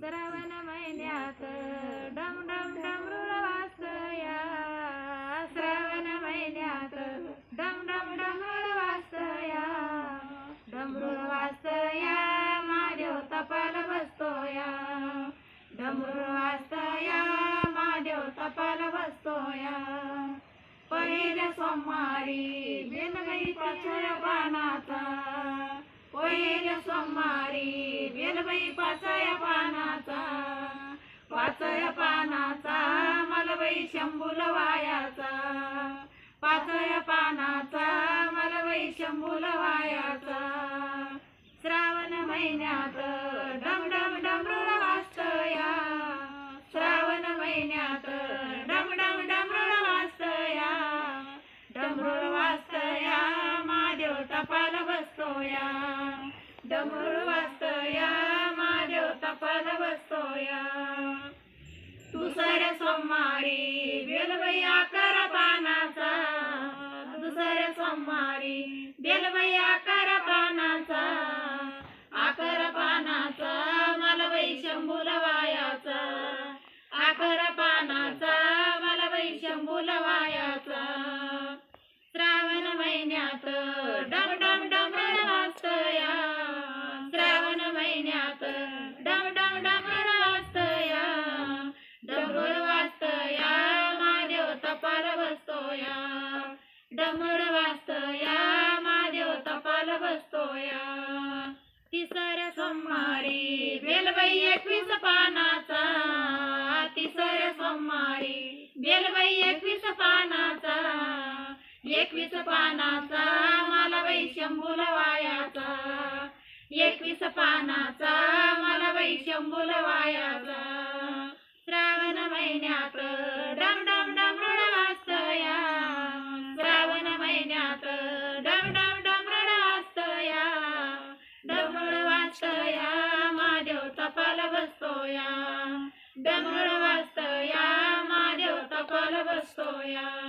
श्रावण महिन्यात डम डम डमरुळ वाजतया श्रावण महिन्यात डम डम डमरुळ वाजतया डमरुळ वाजतया महादेव तपाल बसतोया डमरुळ वाजतया महादेव तपाल बसतोया पहिल्या सोमवारी बेलबाई पाचव्या पानाचा. पहिल्या सोमवारी बेलबाई पाचया पाना मलबाई शंभूल वायाचा पाचव्या पानाचा मलबाई शंभूल वायाचा श्रावण महिन्यात डम डम डमरुळ वाचतया. श्रावण महिन्यात डम डम डमरुळ वाचतया. डमरुळ वाचतया महादेव टपाल बसतोया. डमरुळ वाचतया महादेव टपाल बसतोया. दुसऱ्या सोमवारी बेलबाई कर पानाचा दुसऱ्या सोमवारी बेलबाई आकार पानाचा आकार पानाचा मलबाई शंभूल वायाचा आकार पानाचा मलबाई शंभूल डमरुळ वाजतया महादेव तपाल बसतोया. तिसऱ्या सोमवारी बेलबाई एकवीस पानाचा. तिसऱ्या सोमवारी बेलबाई एकवीस पानाचा. एकवीस पानाचा मलाबाई शंभूल वायाचा एकवीस पानाचा मलाबाई शंभूल वायाचा श्रावण महिन्यात तपाल बसतोया. डमरुळ वाजतोया. महादेव तपाल बसतोया.